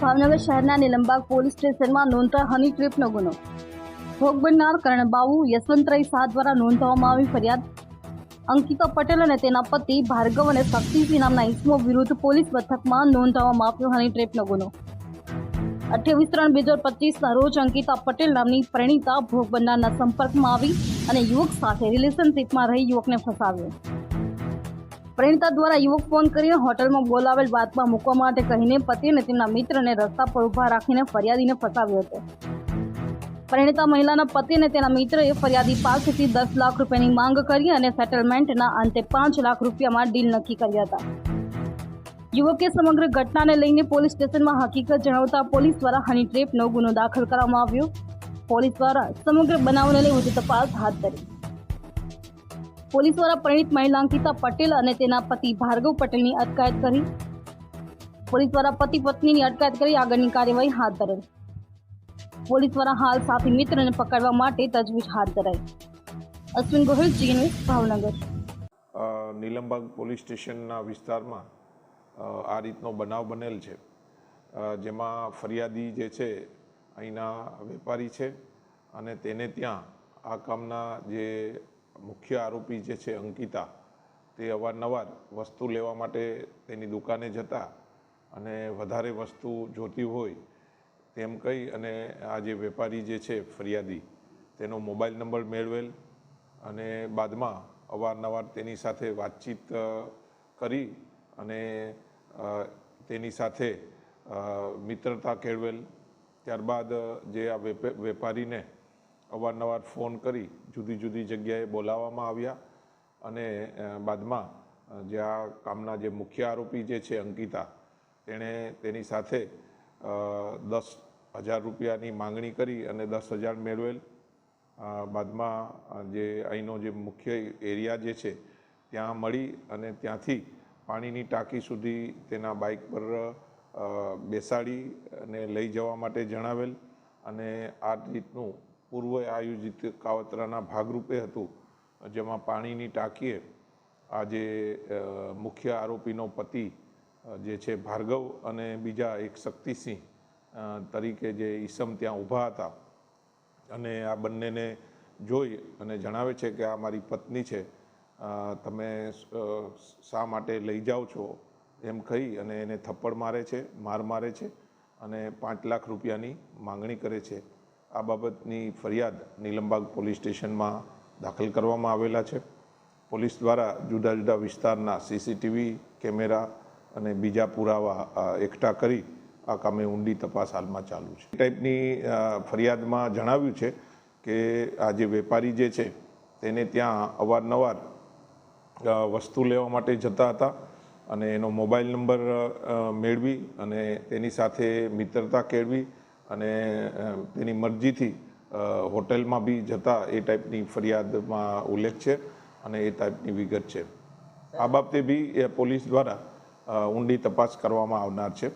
ભાવનગર શહેરના નિલંબાગ પોલીસ સ્ટેશનમાં નોંધાયો હની ટ્રીપનો ગુનો. ભોગ બનનાર કર્ણબાબુ યશવંતરાય શાહ દ્વારા નોંધવામાં આવી ફરિયાદ. અંકિતા પટેલ અને તેના પતિ ભાર્ગવ અને શક્તિસિંહ નામના ઇસમો વિરુદ્ધ પોલીસ મથકમાં નોંધાવવામાં આવ્યો હની ટ્રીપનો ગુનો. અઠ્યાવીસ ત્રણ બે હજાર પચીસના રોજ અંકિતા પટેલ નામની પરિણીતા ભોગ બનનારના સંપર્કમાં આવી અને યુવક સાથે રિલેશનશીપમાં રહી યુવકને ફસાવ્યો. પરિણીતા દ્વારા યુવક ફોન કરીને હોટલમાં બોલાવેલ વાતમાં મૂકવા માટે કહીને પતિ અને તેમના મિત્રને રસ્તા પર ઊભા રાખીને ફરિયાદીને ફસાવ્યો હતો. પરિણીતા મહિલાના પતિ અને તેના મિત્રએ ફરિયાદી પાસેથી દસ લાખ રૂપિયાની માંગ કરી અને સેટલમેન્ટના અંતે પાંચ લાખ રૂપિયામાં ડીલ નક્કી કર્યા હતા. યુવકે સમગ્ર ઘટનાને લઈને પોલીસ સ્ટેશનમાં હકીકત જણાવતા પોલીસ દ્વારા હની ટ્રેપનો ગુનો દાખલ કરવામાં આવ્યો. પોલીસ દ્વારા સમગ્ર બનાવને લઈ વધુ તપાસ હાથ ધરી. પોલીસ દ્વારા પરિણીત મહિલા અંકિતા પટેલ અને તેના પતિ ભાર્ગવ પટેલની અટકાયત કરી. પોલીસ દ્વારા પતિ પત્નીની અટકાયત કરી આગળની કાર્યવાહી હાથ ધરેલ. પોલીસ દ્વારા હાલ સાથી મિત્રને પકડવા માટે તજવીજ હાથ ધરાઈ. અશ્વિન ગોહિલ જી ભાવનગર. નીલમબાગ પોલીસ સ્ટેશનના વિસ્તારમાં આ રીતનો બનાવ બનેલ છે. જેમાં ફરિયાદી જે છે, અહીંના વેપારી છે અને તેને ત્યાં આ કામના જે મુખ્ય આરોપી જે છે અંકિતા, તે અવારનવાર વસ્તુ લેવા માટે તેની દુકાને જતા અને વધારે વસ્તુ જોતી હોય તેમ કહી અને આ જે વેપારી જે છે ફરિયાદી, તેનો મોબાઈલ નંબર મેળવેલ અને બાદમાં અવારનવાર તેની સાથે વાતચીત કરી અને તેની સાથે મિત્રતા કેળવેલ. ત્યારબાદ જે આ વેપે- વેપારીને અવારનવાર ફોન કરી જુદી જુદી જગ્યાએ બોલાવવામાં આવ્યા અને બાદમાં જે આ કામના જે મુખ્ય આરોપી જે છે અંકિતા, તેણે તેની સાથે દસ હજાર રૂપિયાની માંગણી કરી અને દસ હજાર મેળવેલ. બાદમાં જે અહીંનો જે મુખ્ય એરિયા જે છે ત્યાં મળી અને ત્યાંથી પાણીની ટાંકી સુધી તેના બાઇક પર બેસાડી અને લઈ જવા માટે જણાવેલ અને આ રીતનું પૂર્વ આયોજિત કાવતરાના ભાગરૂપે હતું. જેમાં પાણીની ટાંકીએ આજે મુખ્ય આરોપીનો પતિ જે છે ભાર્ગવ અને બીજા એક શક્તિસિંહ તરીકે જે ઈસમ ત્યાં ઊભા હતા. અને આ બંનેને જોઈ અને જણાવે છે કે આ મારી પત્ની છે. તમે શા માટે લઈ જાઓ છો? એમ કહી અને એને થપ્પડ મારે છે, માર મારે છે અને પાંચ લાખ રૂપિયાની માંગણી કરે છે. આ બાબતની ફરિયાદ નીલમબાગ પોલીસ સ્ટેશનમાં દાખલ કરવામાં આવેલા છે. પોલીસ દ્વારા જુદા જુદા વિસ્તારના સીસીટીવી કેમેરા અને બીજા પુરાવા એકઠા કરી આ કામે ઊંડી તપાસ હાલમાં ચાલુ છે. ટાઈપની ફરિયાદમાં જણાવ્યું છે કે આ જે વેપારી જે છે તેને ત્યાં અવારનવાર વસ્તુ લેવા માટે જતા હતા અને એનો મોબાઈલ નંબર મેળવી અને તેની સાથે મિત્રતા કેળવી અને તેની મરજીથી હોટેલમાં બી જતા એ ટાઈપની ફરિયાદમાં ઉલ્લેખ છે અને એ ટાઈપની વિગત છે. આ બાબતે બી પોલીસ દ્વારા ઊંડી તપાસ કરવામાં આવનાર છે.